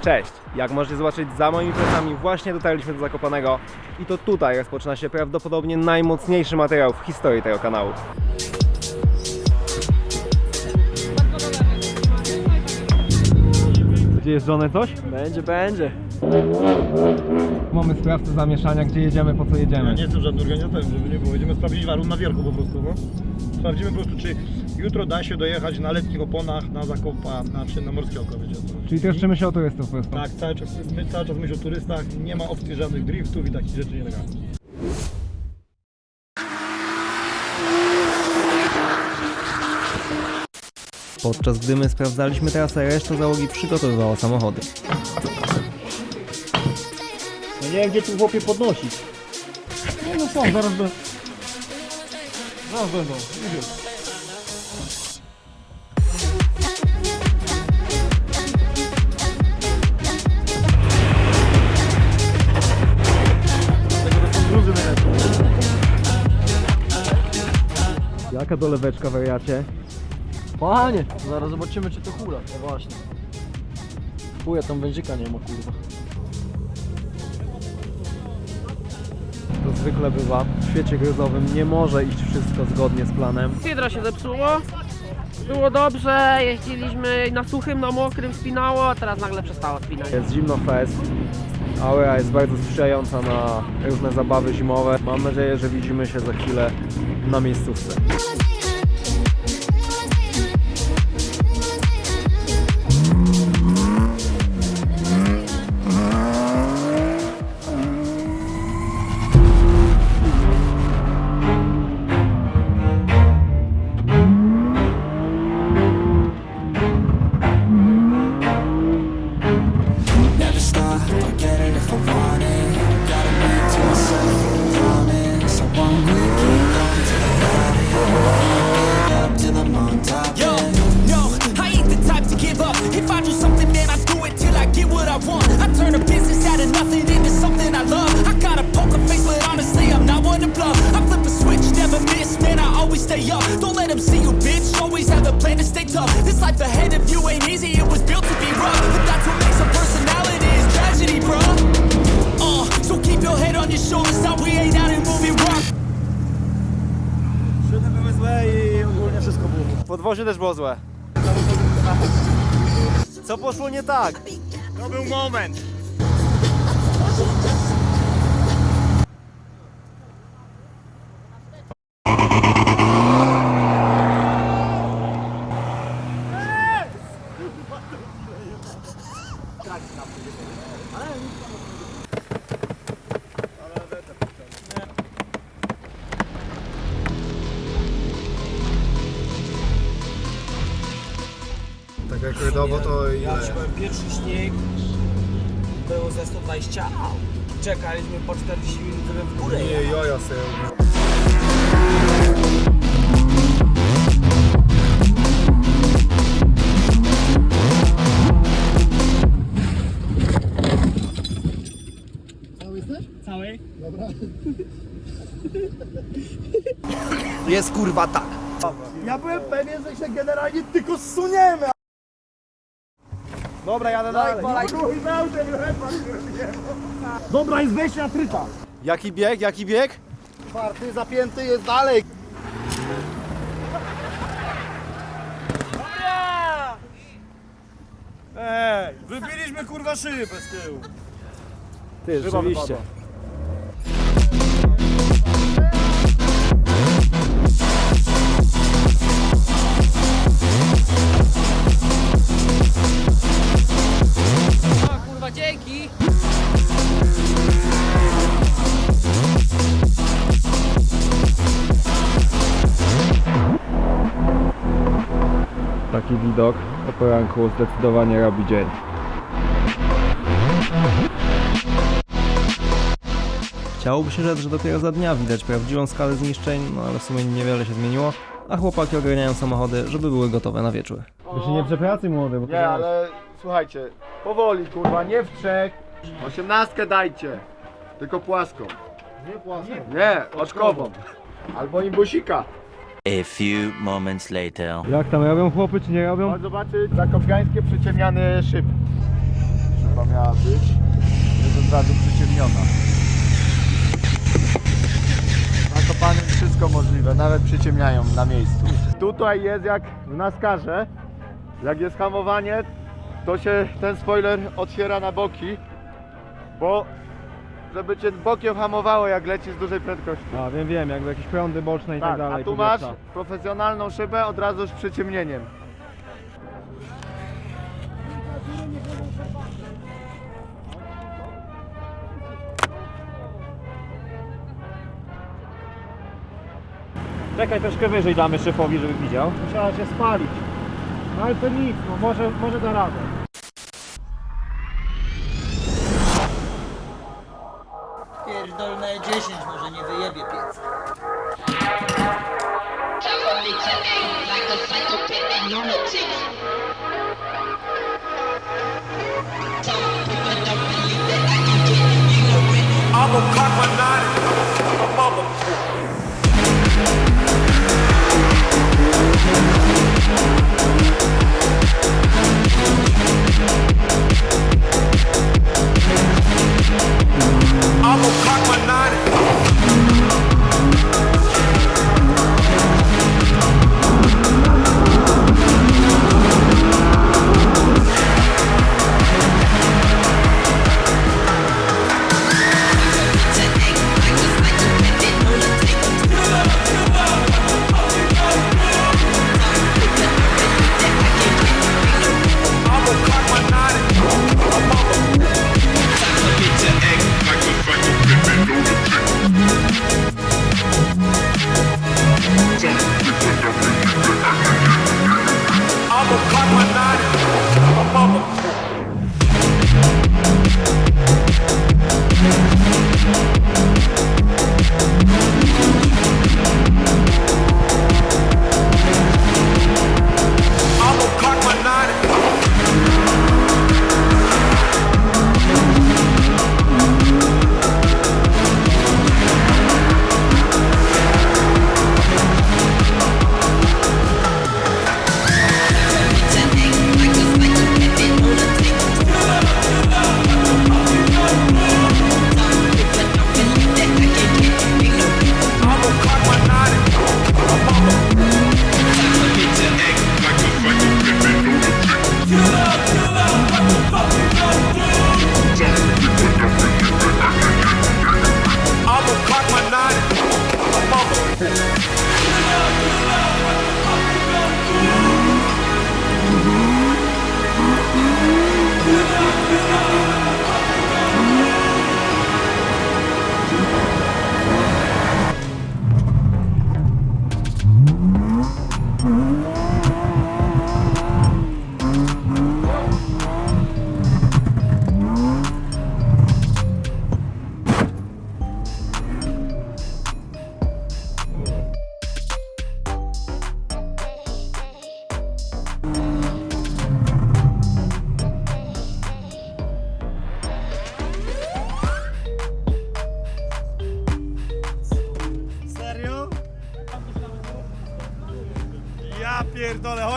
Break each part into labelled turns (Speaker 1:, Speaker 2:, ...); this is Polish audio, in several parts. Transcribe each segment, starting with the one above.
Speaker 1: Cześć! Jak możecie zobaczyć za moimi plecami właśnie dotarliśmy do Zakopanego i to tutaj rozpoczyna się prawdopodobnie najmocniejszy materiał w historii tego kanału. Gdzie jest żone coś?
Speaker 2: Będzie, będzie.
Speaker 1: Mamy sprawcę zamieszania, gdzie jedziemy, po co
Speaker 3: Ja
Speaker 1: jedziemy.
Speaker 3: nie jestem żadnym organizatorem, żeby nie było. Będziemy sprawdzić warunek na wierchu po prostu, no. Sprawdzimy po prostu, czy jutro da się dojechać na letnich oponach na Zakopa, znaczy na Morskie Oko, wiecie o co chodzi.
Speaker 1: Czyli troszczymy się o turystów po prostu.
Speaker 3: Tak, cały czas, my, cały czas myśl o turystach, nie ma opcji żadnych driftów i takich rzeczy nie nagramy.
Speaker 1: Podczas gdy my sprawdzaliśmy trasę, reszta załogi przygotowywała samochody.
Speaker 3: No nie wiem, gdzie tu chłopie podnosić. No, no są, zaraz będą. Zaraz będą, nie
Speaker 1: Jaka doleweczka wariacie?
Speaker 2: Panie, zaraz zobaczymy czy to hula. No właśnie. Chuja, tam wężyka nie ma, kurwa.
Speaker 1: To zwykle bywa. W świecie gryzowym nie może iść wszystko zgodnie z planem.
Speaker 4: Hydro się zepsuło. Było dobrze, jeździliśmy na suchym, na mokrym, spinało, a teraz nagle przestało spinać.
Speaker 1: Jest zimno fest. Aura jest bardzo sprzyjająca na różne zabawy zimowe. Mam nadzieję, że widzimy się za chwilę na miejscówce. Podwozie też było złe. Co poszło nie tak?
Speaker 3: To był moment.
Speaker 2: Czekaliśmy po 40 minut, żeby w górę jechać.
Speaker 1: joja sobie. Jest kurwa tak.
Speaker 3: Ja byłem pewien, że się generalnie tylko zsuniemy.
Speaker 1: Dobra, jadę dalej.
Speaker 3: Dobra, jest wejście na tryta.
Speaker 1: Jaki bieg, jaki bieg?
Speaker 3: Czwarty zapięty jest dalej. Ej, wybiliśmy kurwa szybę z tyłu.
Speaker 1: Ty, rzeczywiście.
Speaker 4: O
Speaker 1: widok o poranku zdecydowanie robi dzień. Chciałoby się rzec, że dopiero za dnia widać prawdziwą skalę zniszczeń, no ale w sumie niewiele się zmieniło, a chłopaki ogarniają samochody, żeby były gotowe na wieczór. Się nie przepracuj młody, bo
Speaker 3: Nie, ale słuchajcie, powoli kurwa, nie w trzech. Osiemnastkę dajcie. Tylko płaską. Nie płaską. Nie, oczkową. Albo imbusika.
Speaker 5: A few moments later.
Speaker 1: Jak tam robią chłopy, czy nie robią?
Speaker 3: Chodź zobaczyć zakopiańskie przyciemniane szyby.
Speaker 6: chyba miała być. Jest od razu przyciemniona. Na Zakopanym wszystko możliwe, nawet przyciemniają na miejscu. Tutaj jest jak w Nascarze, jak jest hamowanie, to się ten spoiler otwiera na boki, bo żeby cię bokiem hamowało jak leci z dużej prędkości.
Speaker 1: A wiem, wiem, jakby jakieś prądy boczne i tak,
Speaker 6: Tak,
Speaker 1: dalej.
Speaker 6: a tu masz
Speaker 1: powietrza.
Speaker 6: profesjonalną szybę od razu z przyciemnieniem.
Speaker 1: Czekaj, troszkę wyżej damy szefowi, żeby widział.
Speaker 3: Musiała się spalić. No ale to nic, no może, może da radę.
Speaker 7: Pierdolne 10, może nie wyjebie piec.
Speaker 3: Serio?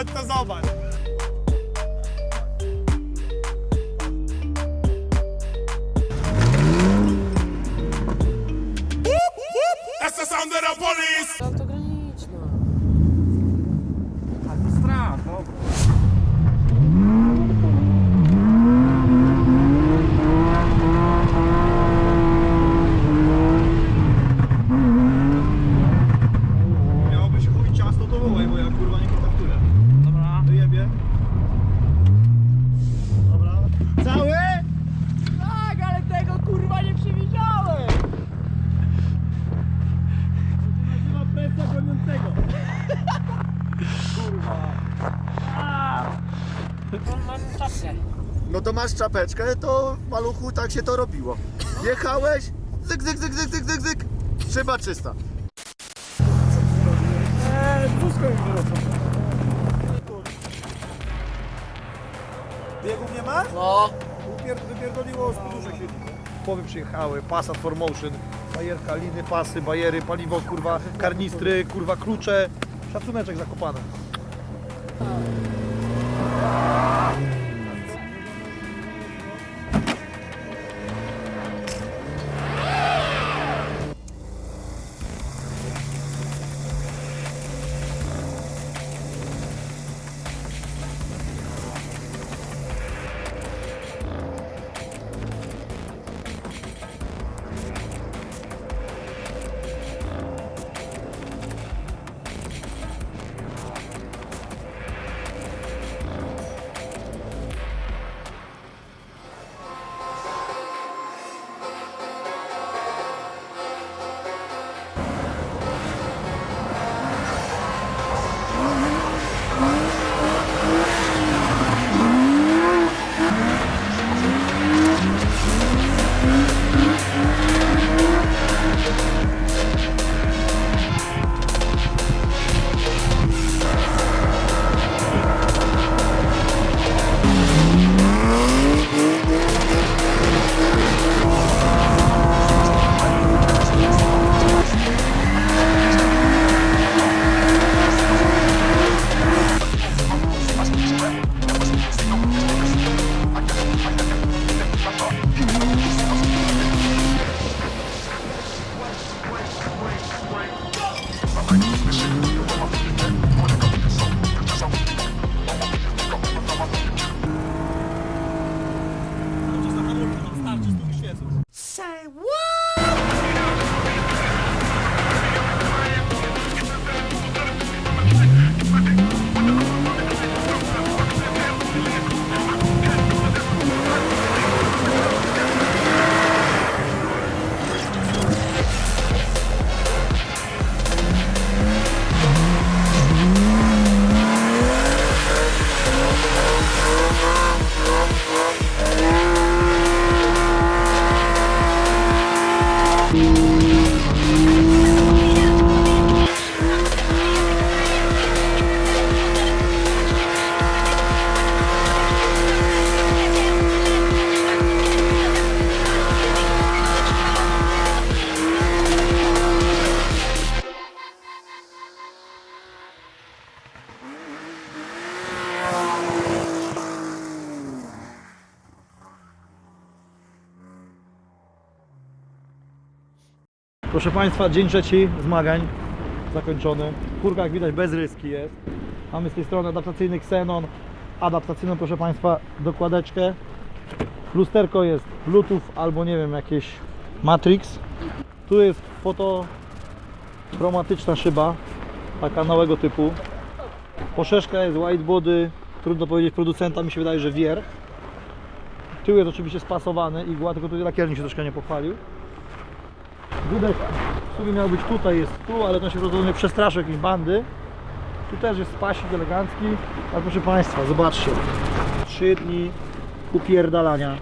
Speaker 3: Pierdolę, chodź to
Speaker 6: masz czapeczkę, to w maluchu tak się to robiło. Jechałeś, zyk, zyk, zyk, zyk, zyk, zyk, zyk. Szyba czysta.
Speaker 3: Biegów nie ma?
Speaker 4: No.
Speaker 3: Upier- Wypierdoliło z poduszek siedzi. Połowy przyjechały, Passat for Motion, bajerka, liny, pasy, bajery, paliwo, kurwa, karnistry, kurwa, klucze. Szacuneczek zakopany. Proszę Państwa, dzień trzeci zmagań zakończony. Furka jak widać bez ryski jest. Mamy z tej strony adaptacyjny Xenon, adaptacyjną proszę Państwa dokładeczkę. Lusterko jest Bluetooth albo nie wiem jakieś Matrix. Tu jest foto chromatyczna szyba, taka nowego typu. Poszerzka jest whitebody, trudno powiedzieć producenta, mi się wydaje, że wierch. Tył jest oczywiście spasowany, igła, tylko tutaj lakiernik się troszkę nie pochwalił. Wydech w sumie miał być tutaj, jest tu, ale to się rozumie przestraszył jakieś bandy. Tu też jest spasik elegancki, ale proszę Państwa, zobaczcie. Trzy dni upierdalania.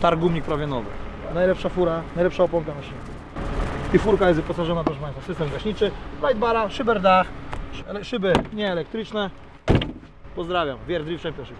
Speaker 3: Targumnik prawie nowy. Najlepsza fura, najlepsza oponka na świecie. I furka jest wyposażona, proszę Państwa, system gaśniczy, lightbara, szyberdach, szy- szyby nie elektryczne. Pozdrawiam, Wier Drift Championship.